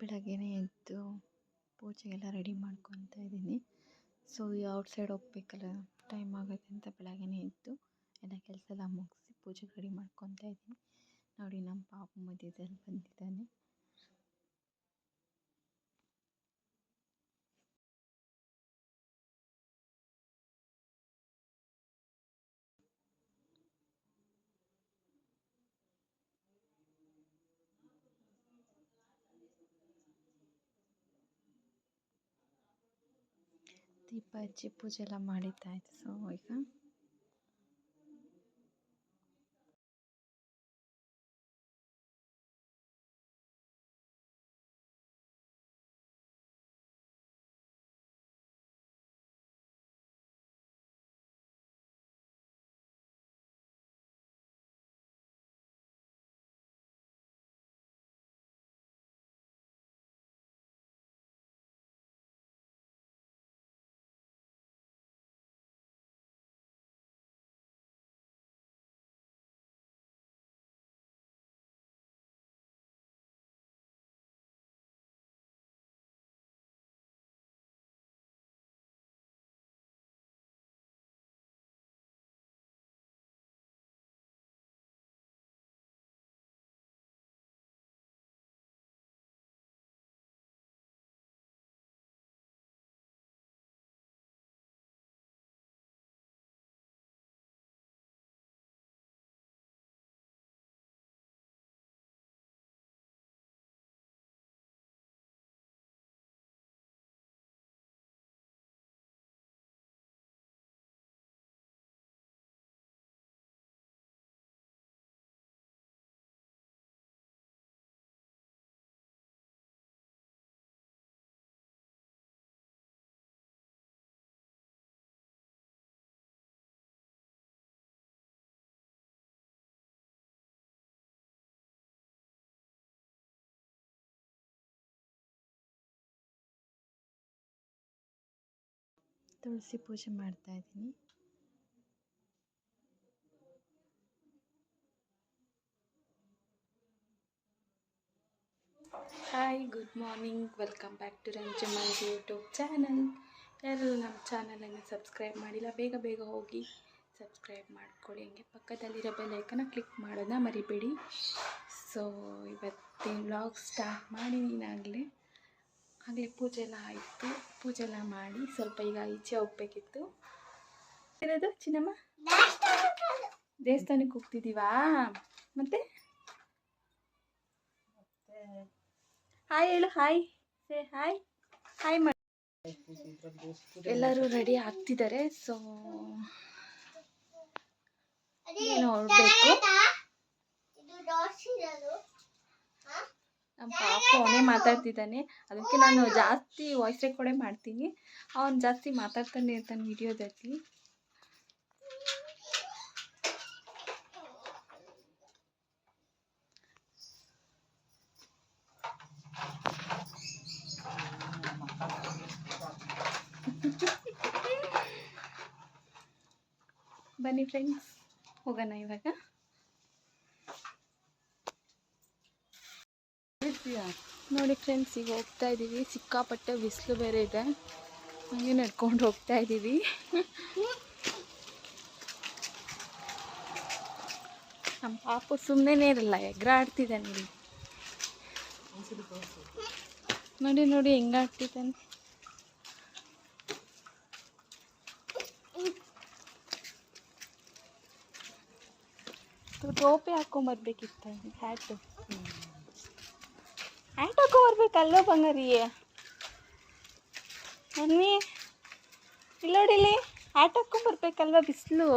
ಬೆಳಗ್ಗೆನೇ ಎದ್ದು ಪೂಜೆಗೆಲ್ಲ ರೆಡಿ ಮಾಡ್ಕೊತಾ ಇದ್ದೀನಿ. ಸೊ ಔಟ್ಸೈಡ್ ಹೋಗ್ಬೇಕಲ್ಲ ಟೈಮ್ ಆಗುತ್ತೆ ಅಂತ ಬೆಳಗ್ಗೆನೇ ಎದ್ದು ಎಲ್ಲ ಕೆಲಸ ಎಲ್ಲ ಮುಗಿಸಿ ಪೂಜೆಗೆ ರೆಡಿ ಮಾಡ್ಕೊತಾ ಇದ್ದೀನಿ. ನೋಡಿ, ನಮ್ಮ ಪಾಪು ಮಧ್ಯದಲ್ಲಿ ಬಂದಿದ್ದಾನೆ. ದೀಪ ಹಚ್ಚಿ ಪೂಜೆ ಎಲ್ಲ ಮಾಡಿದ್ದಾಯ್ತು. ಸೊ ಈಗ ತುಳಸಿ ಪೂಜೆ ಮಾಡ್ತಾ ಇದ್ದೀನಿ. Hi good morning welcome back to ರಂಜಮನ್ಸ್ YouTube channel ಯಾರು ನಮ್ಮ ಚಾನಲನ್ನು ಸಬ್ಸ್ಕ್ರೈಬ್ ಮಾಡಿಲ್ಲ, ಬೇಗ ಬೇಗ ಹೋಗಿ ಸಬ್ಸ್ಕ್ರೈಬ್ ಮಾಡ್ಕೊಳ್ಳಿ. ಹಂಗೆ ಪಕ್ಕದಲ್ಲಿರೋ ಬೆಲ್ ಐಕನ್ನ ಕ್ಲಿಕ್ ಮಾಡೋದನ್ನ ಮರಿಬೇಡಿ. ಸೊ ಇವತ್ತಿನ ವ್ಲಾಗ್ ಸ್ಟಾರ್ಟ್ ಮಾಡಿದ್ದೀನಿ ಆಗಲೇ ಪೂಜೆ ಎಲ್ಲ ಆಯಿತು. ಪೂಜೆ ಎಲ್ಲ ಮಾಡಿ ಸ್ವಲ್ಪ ಈಗ ಈಚೆ ಹೋಗ್ಬೇಕಿತ್ತು. ಇರೋದು ಚಿನ್ನಮ್ಮ? ದೇವಸ್ಥಾನಕ್ಕೆ ಹೋಗ್ತಿದ್ದೀವಾ? ಮತ್ತೆ? ಹಾಯ್ ಹೇಳು ಹಾಯ್ ಸೇ ಹಾಯ್ ಹಾಯ್ ಮಾಡಿ ಎಲ್ಲರೂ ರೆಡಿ ಆಗ್ತಿದ್ದಾರೆ ಸೊ ನೋಡಬೇಕು? ನಮ್ಮ ಪಾಪ ಅವನೇ ಮಾತಾಡ್ತಿದ್ದಾನೆ. ಅದಕ್ಕೆ ನಾನು ಜಾಸ್ತಿ ವಾಯ್ಸ್ ರೆಕಾರ್ಡೇ ಮಾಡ್ತೀನಿ. ಅವನು ಜಾಸ್ತಿ ಮಾತಾಡ್ತಾನೆ ಇರ್ತಾನೆ ವಿಡಿಯೋದಲ್ಲಿ. ಬನ್ನಿ ಫ್ರೆಂಡ್ಸ್ ಹೋಗೋಣ ಇವಾಗ. ನೋಡಿ ಫ್ರೆಂಡ್ಸ್ ಈಗ ಹೋಗ್ತಾ ಇದ್ದೀವಿ ಸಿಕ್ಕಾಪಟ್ಟೆ ಬಿಸಿಲು ಬೇರೆ ಇದೆ. ಹಂಗೆ ನಡ್ಕೊಂಡು ಹೋಗ್ತಾ ಇದ್ದೀವಿ ನಮ್ಮ ಪಾಪು ಸುಮ್ಮನೆ ಇರಲ್ಲ ಎಗ್ರಾಡ್ತಿದ್ದಾನೆ ಇಲ್ಲಿ ನೋಡಿ ನೋಡಿ ಹೆಂಗಾಡ್ತಿದ್ದಾನೆ ಟೋಪಿ ಹಾಕೊಂಬರ್ಬೇಕಿತ್ತು ಹ್ಯಾಟು ಹ್ಯಾಟ್ ಬರ್ಬೇಕಲ್ಲೋ ಬಂಗಾರಿಯೇ. ಮಮ್ಮಿ ಇಲ್ಲೋಡಿಲಿ ಹ್ಯಾಟ್ ಹಾಕೊಂಬರ್ಬೇಕಲ್ವ ಬಿಸಿಲು?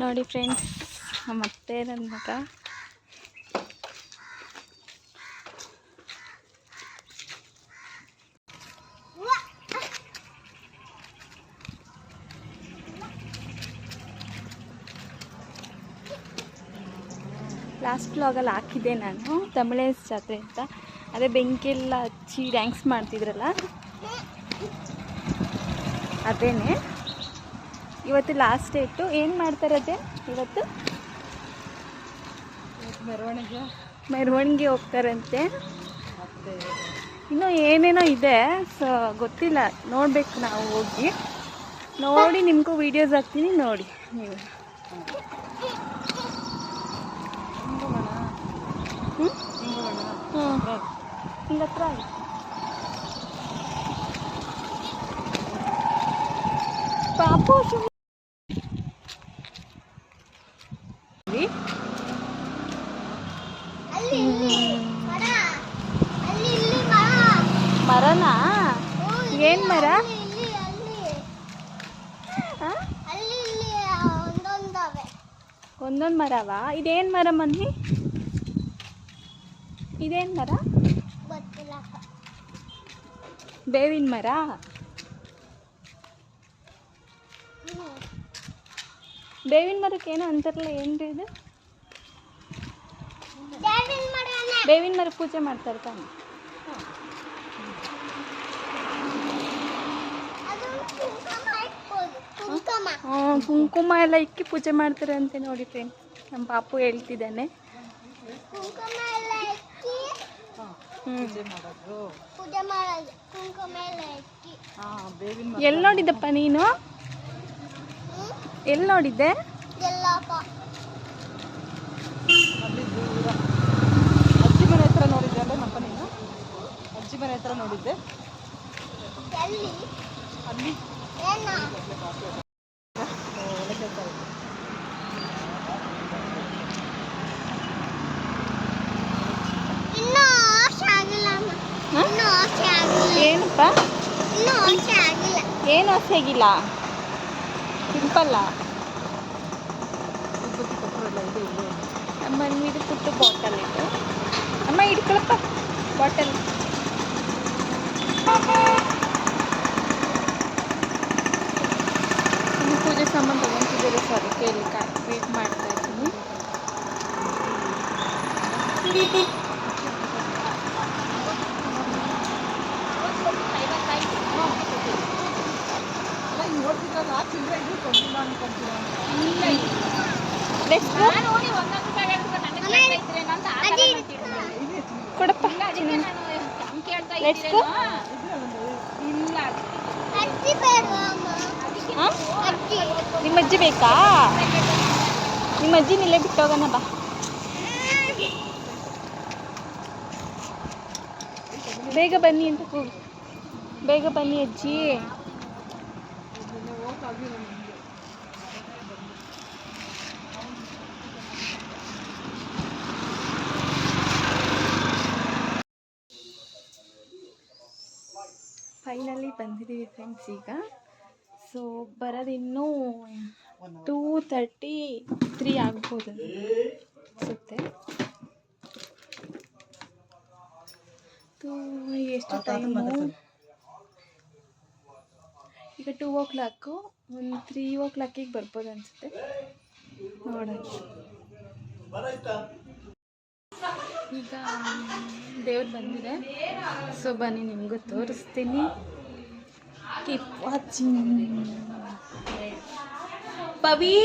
ನೋಡಿ ಫ್ರೆಂಡ್ಸ್ ಮತ್ತೆ ನನ್ನ ಮಗ. ಲಾಸ್ಟ್ ಬ್ಲಾಗಲ್ಲಿ ಹಾಕಿದ್ದೆ ನಾನು ತಮಿಳೇಸ್ ಜಾತ್ರೆ ಅಂತ. ಅದೇ ಬೆಂಕಿಯೆಲ್ಲ ಹಚ್ಚಿ ಡ್ಯಾನ್ಸ್ ಮಾಡ್ತಿದ್ರಲ್ಲ? ಅದೇನೆ. ಇವತ್ತು ಲಾಸ್ಟ್ ಡೇಟು ಏನು ಅದೇ ಇವತ್ತು? ಮೆರವಣಿಗೆ. ಮೆರವಣಿಗೆ ಹೋಗ್ತಾರಂತೆ. ಇನ್ನೂ ಏನೇನೋ ಇದೆ ಸೊ ಗೊತ್ತಿಲ್ಲ. ನೋಡ್ಬೇಕು ನಾವು ಹೋಗಿ. ನೋಡಿ ನಿಮಗೂ ವೀಡಿಯೋಸ್ ಹಾಕ್ತೀನಿ ನೋಡಿ ನೀವು ಹಿಂಗೋಣ ಹ್ಞೂ ಹಿಂಗೋಣ ಹ್ಞೂ ಹಿಂಗೆ ಹತ್ರ ಪಾಪು ಮರನಾ ಏನ್ ಮರ? ಒಂದೊಂದು ಮರವಾ ಇದೇನು ಮರ ಮನ್ನಿ ಇದೇನು ಮರ ಬೇವಿನ ಮರ? ಬೇವಿನ ಮರಕ್ಕೆ ಏನೋ ಅಂತಾರಲ್ಲ, ಏನ್ರಿ ಇದು? ಬೇವಿನ ಮರ ಪೂಜೆ ಮಾಡ್ತಾರೆ ತಾನೆ. ಕುಂಕುಮ ಎಲ್ಲ ಇಕ್ಕಿ ಪೂಜೆ ಮಾಡ್ತಾರೆ ಅಂತೆ ನೋಡಿ ಫ್ರೆಂಡ್ ನಮ್ಮ ಪಾಪು ಹೇಳ್ತಿದ್ದಾನೆ. ಪೂಜೆ ಮಾಡೋದು. ಪೂಜೆ ಮಾಡೋದು ಕುಂಕುಮ ಎಲ್ಲ ಇಕ್ಕಿ. ಹಾಂ ಬೇವಿನ ಎಲ್ಲಿ ನೋಡಿದ್ದಪ್ಪ ನೀನು? ಎಲ್ಲಿ ನೋಡಿದ್ದೆ? ಎಲ್ಲಪ್ಪ ಅಲ್ಲಿ ದೂರ ಅಜ್ಜಿ ಮನೆ ಹತ್ರ ನೋಡಿದ್ದೆ ಅಲ್ಲ ನಪ್ಪ ನೀನು ಅಜ್ಜಿ ಮನೆ ಹತ್ರ ನೋಡಿದ್ದೆ. ಎಲ್ಲಿ? ಅಲ್ಲಿ ಏನ ಒಳ್ಳೆ ಕೆಲಸ ಆಯ್ತು ಇನ್ನೂ ಆಸೆ ಆಗಿಲ್ಲ ಅಮ್ಮ ಹಾಂ ಇನ್ನೂ ಆಸೆ ಏನು ಆಸೆ ಆಗಿಲ್ಲ? ಸಿಂಪಲ್ಲ ಇಲ್ಲೇ. ಅಮ್ಮ ಇದು ಪುಟ್ಟು ಬಾಟಲ್ ಇದು ಅಮ್ಮ ಇಟ್ಕೊಳಪ್ಪ ಬಾಟಲ್ ಪೂಜೆ ಸಾಮಾನು ತಗೊಂತಿದ್ದೀರಿ ಸರ್ ಕೇಳಿ ವೇಟ್ ಮಾಡ್ತಾ ಇದ್ದೀನಿ ಅಲ್ಲ ಹಿಂಗೆ ನೋಡ್ತಿದ್ದಾಗ ಆ ಚಿಲ್ಲರೆ ಇದು ಕೊಟ್ಟಿಲ್ಲ ಅನ್ಕೊಂತೀರ ಲೆಟ್ಸ್ ಅಜ್ಜಿ ಕೊಡಪ್ಪ ಲೆಟ್ಸ್ ಗೋ ಹಾಂ ನಿಮ್ಮ ಅಜ್ಜಿ ಬೇಕಾ? ನಿಮ್ಮ ಅಜ್ಜಿ ಇಲ್ಲೇ ಬಿಟ್ಟು ಹೋಗೋಣ ಬಾ. ಬೇಗ ಬನ್ನಿ ಅಂತ ಕೂಗು. ಬೇಗ ಬನ್ನಿ ಅಜ್ಜಿ. ಫೈನಲಿ ಬಂದಿದ್ದೀವಿ ಫ್ರೆಂಡ್ಸ್ ಈಗ. ಸೊ ಬರೋದಿನ್ನೂ ಟೂ ತರ್ಟಿ ತ್ರೀ ಆಗ್ಬೋದು. ಅನಿಸುತ್ತೆ ಎಷ್ಟು ಟೈಮು ಈಗ ಟೂ ಓ ಕ್ಲಾಕು ಒಂದು ತ್ರೀ ಓ ಕ್ಲಾಕಿಗೆ ಬರ್ಬೋದು ಅನಿಸುತ್ತೆ. ನೋಡೋಣ. ಈಗ ದೇವ್ರು ಬಂದಿದೆ. ಸೊ ಬನ್ನಿ ನಿಮಗೂ ತೋರಿಸ್ತೀನಿ. Keep watching. ಪವಿ!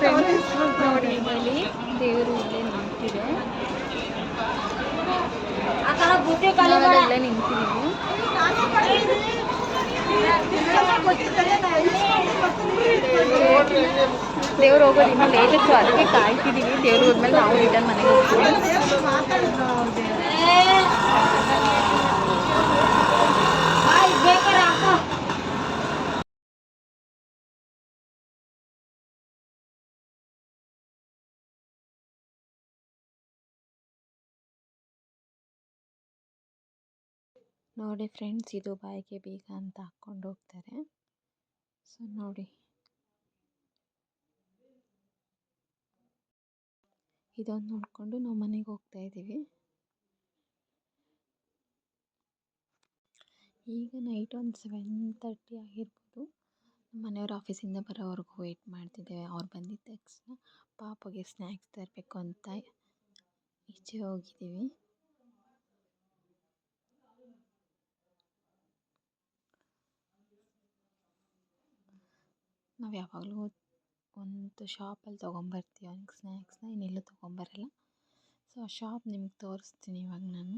ಫ್ರೆಂಡ್ಸ್ ನೋಡಿ ಇಲ್ಲಿ ದೇವರು ಇಲ್ಲೇ ನಿಂತಿದೆ. ನಾವೆಲ್ಲ ನಿಂತಿದ್ದೀವಿ. ದೇವ್ರು ಹೋಗೋದು ಇನ್ನೂ ಲೇಟ್ ಅದಕ್ಕೆ ಕಾಯ್ತಿದ್ದೀವಿ. ದೇವ್ರು ಹೋದ್ಮೇಲೆ ನಾವು ರಿಟರ್ನ್ ಮನೆಗೆ ಹೋಗ್ತೀವಿ. ನೋಡಿ ಫ್ರೆಂಡ್ಸ್, ಇದು ಬಾಯಿಗೆ ಬೀಗ ಅಂತ ಹಾಕ್ಕೊಂಡು ಹೋಗ್ತಾರೆ. ಸೊ, ನೋಡಿ. ಇದೊಂದು ನೋಡಿಕೊಂಡು ನಾವು ಮನೆಗೆ ಹೋಗ್ತಾ ಇದ್ದೀವಿ. ಈಗ ನೈಟ್ ಒಂದು ಸೆವೆನ್ ತರ್ಟಿ ಆಗಿರ್ಬೋದು. ಮನೆಯವ್ರ ಆಫೀಸಿಂದ ಬರೋವರೆಗೂ ವೆಯ್ಟ್ ಮಾಡ್ತಿದ್ದೇವೆ. ಅವ್ರು ಬಂದಿದ್ದ ತಕ್ಷಣ ಪಾಪಗೆ ಸ್ನ್ಯಾಕ್ಸ್ ತರಬೇಕು ಅಂತ ಈಚೆ ಹೋಗಿದ್ದೀವಿ. ನಾವು ಯಾವಾಗಲೂ ಒಂದು ಶಾಪಲ್ಲಿ ತೊಗೊಂಬರ್ತೀವಿ. ಅವ್ನಿಗೆ ಸ್ನ್ಯಾಕ್ಸ್ನ ಇನ್ನೆಲ್ಲೂ ತೊಗೊಂಬರಲ್ಲ. ಸೊ ಆ ಶಾಪ್ ನಿಮ್ಗೆ ತೋರಿಸ್ತೀನಿ ಇವಾಗ ನಾನು.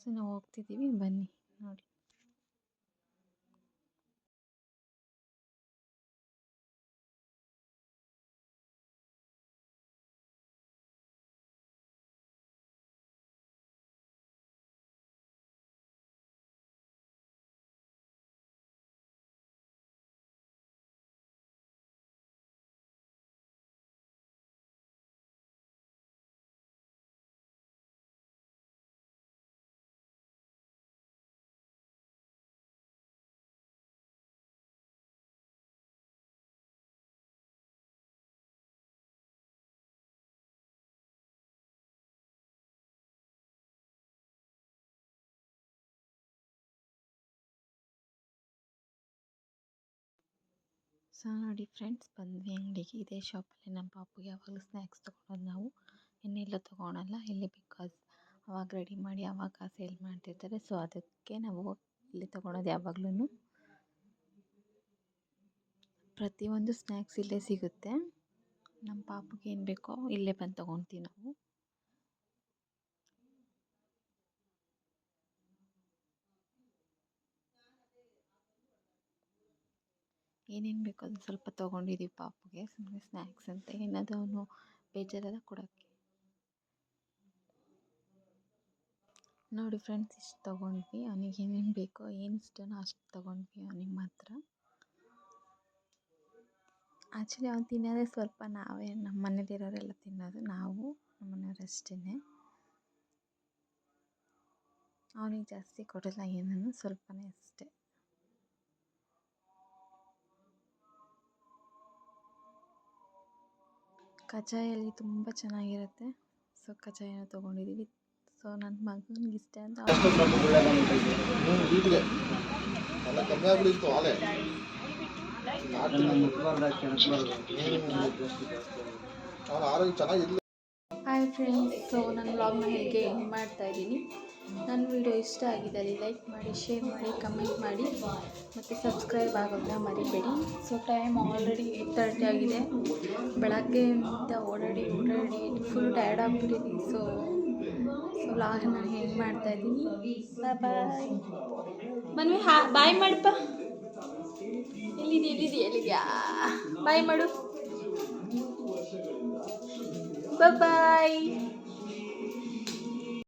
ಸೊ ನಾವು ಹೋಗ್ತಿದ್ದೀವಿ ಬನ್ನಿ, ನೋಡಿ. ಸೊ, ನೋಡಿ ಫ್ರೆಂಡ್ಸ್, ಬಂದ್ವಿ ಅಂಗಡಿಗೆ. ಇದೇ ಶಾಪಲ್ಲಿ ನಮ್ಮ ಪಾಪುಗೆ ಯಾವಾಗಲೂ ಸ್ನ್ಯಾಕ್ಸ್ ತೊಗೊಳೋದು ನಾವು. ಇನ್ನೆಲ್ಲ ತೊಗೊಳಲ್ಲ. ಇಲ್ಲಿ ಬಿಕಾಸ್ ಅವಾಗ ರೆಡಿ ಮಾಡಿ ಅವಾಗ ಸೇಲ್ ಮಾಡ್ತಿರ್ತಾರೆ. ಸೊ ಅದಕ್ಕೆ ನಾವು ಇಲ್ಲಿ ತೊಗೊಳೋದು ಯಾವಾಗ್ಲೂ ಪ್ರತಿಯೊಂದು ಸ್ನ್ಯಾಕ್ಸ್ ಇಲ್ಲೇ ಸಿಗುತ್ತೆ. ನಮ್ಮ ಪಾಪುಗೆ ಏನು ಬೇಕೋ ಇಲ್ಲೇ ಬಂದು ತೊಗೊತೀವಿ ನಾವು. ಏನೇನು ಬೇಕೋ ಅದನ್ನು ಸ್ವಲ್ಪ ತೊಗೊಂಡಿದ್ದೀವಿ ಪಾಪುಗೆ ಸುಮ್ಮನೆ ಸ್ನ್ಯಾಕ್ಸ್ ಅಂತ. ಏನಾದರೂ ಅವನು ಬೇಜಾರಲ್ಲ ಕೊಡೋಕ್ಕೆ. ನೋಡಿ ಫ್ರೆಂಡ್ಸ್ ಇಷ್ಟು ತೊಗೊಂಡ್ವಿ. ಅವನಿಗೆ ಏನೇನು ಬೇಕೋ, ಏನು ಇಷ್ಟನೋ ಅಷ್ಟು ತೊಗೊಂಡ್ವಿ ಅವನಿಗೆ ಮಾತ್ರ. ಆ್ಯಕ್ಚುಲಿ ಅವ್ನು ತಿನ್ನೋದೇ ಸ್ವಲ್ಪ ನಾವೇ ನಮ್ಮ ಮನೇಲಿರೋರೆಲ್ಲ ತಿನ್ನೋದು. ನಾವು ನಮ್ಮ ಮನೆಯವ್ರು ಅಷ್ಟೇ ಅವನಿಗೆ ಜಾಸ್ತಿ ಕೊಡಲ್ಲ ಏನನ್ನು, ಸ್ವಲ್ಪನೇ ಅಷ್ಟೇ. ಕಜ್ಜಾಯಲ್ಲಿ ತುಂಬ ಚೆನ್ನಾಗಿರುತ್ತೆ. ಸೊ ಕಜ್ಜಾಯನ ತೊಗೊಂಡಿದ್ದೀವಿ ಸೊ ನನ್ನ ಮಗನಿಗೆ ಇಷ್ಟ ಅಂತ ಹಾಯ್ ಫ್ರೆಂಡ್ಸ್ ಸೊ ನನ್ನ ಬ್ಲಾಗ್ನ ಹೇಗೆ. ಎಂಡ್ ಮಾಡ್ತಾ ಇದ್ದೀನಿ. ನನ್ನ ವಿಡಿಯೋ ಇಷ್ಟ ಆಗಿದ್ದಲ್ಲಿ ಲೈಕ್ ಮಾಡಿ, ಶೇರ್ ಮಾಡಿ, ಕಮೆಂಟ್ ಮಾಡಿ ಮತ್ತು ಸಬ್ಸ್ಕ್ರೈಬ್ ಆಗೋದನ್ನ ಮರಿಬೇಡಿ. So time already eight thirty ಆಗಿದೆ. ಬೆಳಗ್ಗೆಯಿಂದ ಓಡಾಡಿ ಓಡಾಡಿ ಫುಲ್ ಟಯರ್ಡ್ ಆಗಿಬಿಟ್ಟಿದ್ದೀನಿ. ಸೊ ಸೊ ಲಾಗ್ ನಾನು ಮಾಡ್ತಾ ಮಾಡ್ತಾಯಿದ್ದೀನಿ ಬಾಯ್ ಮನ್ವಿ, ಹಾ ಬಾಯ್ ಮಾಡಪ್ಪ ಎಲ್ಲಿದೆ ಎಲ್ಲಿದೆ ಎಲ್ಲಿದೆಯಾ? ಬಾಯ್ ಮಾಡು. ಬಾಯ್